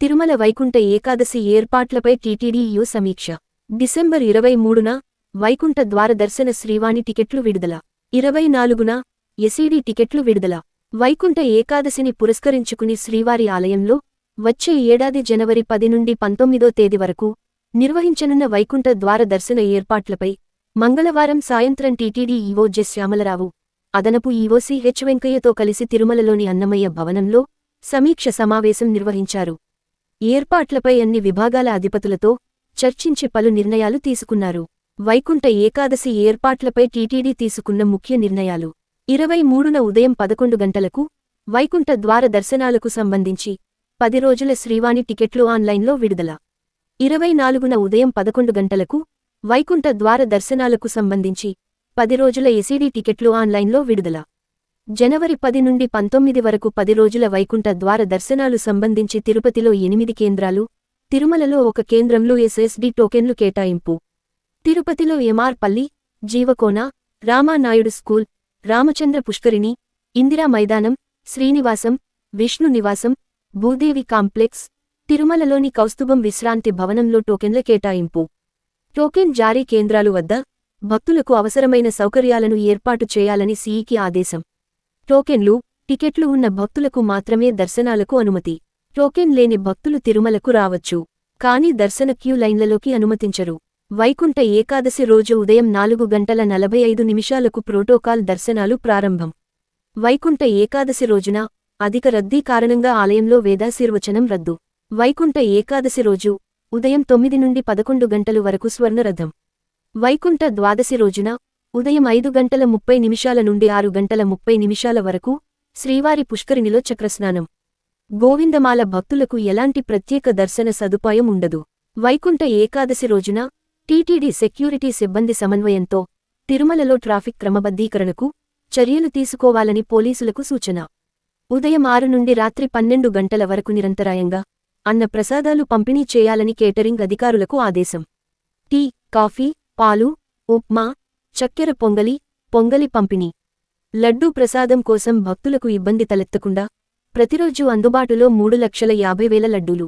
తిరుమల వైకుంఠ ఏకాదశి ఏర్పాట్లపై టీటీడీయూ సమీక్ష. డిసెంబర్ ఇరవై మూడున వైకుంఠ ద్వార దర్శన శ్రీవాణి టికెట్లు విడుదల. ఇరవై నాలుగున ఎసీడీ టికెట్లు విడుదల. వైకుంఠ ఏకాదశిని పురస్కరించుకుని శ్రీవారి ఆలయంలో వచ్చే ఏడాది జనవరి పది నుండి పంతొమ్మిదో తేదీ వరకు నిర్వహించనున్న వైకుంఠ ద్వార దర్శన ఏర్పాట్లపై మంగళవారం సాయంత్రం టీటీడీ ఈవో జె. శ్యామలరావు అదనపు ఈవో హెచ్. వెంకయ్యతో కలిసి తిరుమలలోని అన్నమయ్య భవనంలో సమీక్ష సమావేశం నిర్వహించారు. ఏర్పాట్లపై అన్ని విభాగాల అధిపతులతో చర్చించి పలు నిర్ణయాలు తీసుకున్నారు. వైకుంఠ ఏకాదశి ఏర్పాట్లపై టీటీడీ తీసుకున్న ముఖ్య నిర్ణయాలు. ఇరవై మూడున ఉదయం పదకొండు గంటలకు వైకుంఠ ద్వార దర్శనాలకు సంబంధించి పది రోజుల శ్రీవాణి టికెట్లు ఆన్లైన్లో విడుదల. ఇరవై నాలుగున ఉదయం పదకొండు గంటలకు వైకుంఠ ద్వార దర్శనాలకు సంబంధించి పది రోజుల ఎసీడీ టికెట్లు ఆన్లైన్లో విడుదల. జనవరి పది నుండి పంతొమ్మిది వరకు పది రోజుల వైకుంఠ ద్వార దర్శనాలు సంబంధించి తిరుపతిలో ఎనిమిది కేంద్రాలు తిరుమలలో ఒక కేంద్రంలో ఎస్ఎస్డి టోకెన్లు కేటాయింపు. తిరుపతిలో ఎంఆర్ పల్లి జీవకోన రామానాయుడు స్కూల్ రామచంద్ర పుష్కరిణి ఇందిరా మైదానం శ్రీనివాసం విష్ణు నివాసం భూదేవి కాంప్లెక్స్ తిరుమలలోని కౌస్తుభం విశ్రాంతి భవనంలో టోకెన్ల కేటాయింపు. టోకెన్ జారీ కేంద్రాలు వద్ద భక్తులకు అవసరమైన సౌకర్యాలను ఏర్పాటు చేయాలని సీఈకి ఆదేశం. టోకెన్లు టికెట్లు ఉన్న భక్తులకు మాత్రమే దర్శనాలకు అనుమతి. టోకెన్ లేని భక్తులు తిరుమలకు రావచ్చు కాని దర్శన క్యూ లైన్లలోకి అనుమతించరు. వైకుంఠ ఏకాదశి రోజు ఉదయం నాలుగు గంటల నలభై ఐదు నిమిషాలకు ప్రోటోకాల్ దర్శనాలు ప్రారంభం. వైకుంఠ ఏకాదశి రోజున అధిక రద్దీ కారణంగా ఆలయంలో వేదాశీర్వచనం రద్దు. వైకుంఠ ఏకాదశి రోజు ఉదయం తొమ్మిది నుండి పదకొండు గంటలు వరకు స్వర్ణరథం. వైకుంఠ ద్వాదశి రోజున ఉదయం ఐదు గంటల ముప్పై నిమిషాల నుండి ఆరు గంటల ముప్పై నిమిషాల వరకు శ్రీవారి పుష్కరిణిలో చక్రస్నానం. గోవిందమాల భక్తులకు ఎలాంటి ప్రత్యేక దర్శన సదుపాయం ఉండదు. వైకుంఠ ఏకాదశి రోజున టీటీడీ సెక్యూరిటీ సిబ్బంది సమన్వయంతో తిరుమలలో ట్రాఫిక్ క్రమబద్ధీకరణకు చర్యలు తీసుకోవాలని పోలీసులకు సూచన. ఉదయం ఆరు నుండి రాత్రి పన్నెండు గంటల వరకు నిరంతరాయంగా అన్న ప్రసాదాలు పంపిణీ చేయాలని కేటరింగ్ అధికారులకు ఆదేశం. టీ కాఫీ పాలు ఉప్మా చక్కెర పొంగలి పొంగలి పంపిణీ. లడ్డూ ప్రసాదం కోసం భక్తులకు ఇబ్బంది తలెత్తకుండా ప్రతిరోజు అందుబాటులో మూడు లక్షల యాభై వేల లడ్డూలు.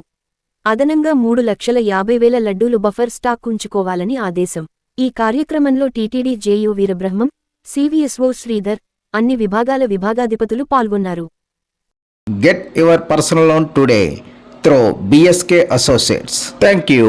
అదనంగా మూడు లక్షల యాభై వేల లడ్డూలు బఫర్ స్టాక్ ఉంచుకోవాలని ఆదేశం. ఈ కార్యక్రమంలో టీటీడీ జేయూ వీరబ్రహ్మం సివిఎస్ఓ శ్రీధర్ అన్ని విభాగాల విభాగాధిపతులు పాల్గొన్నారు. Get your personal loan today through BSK associates thank you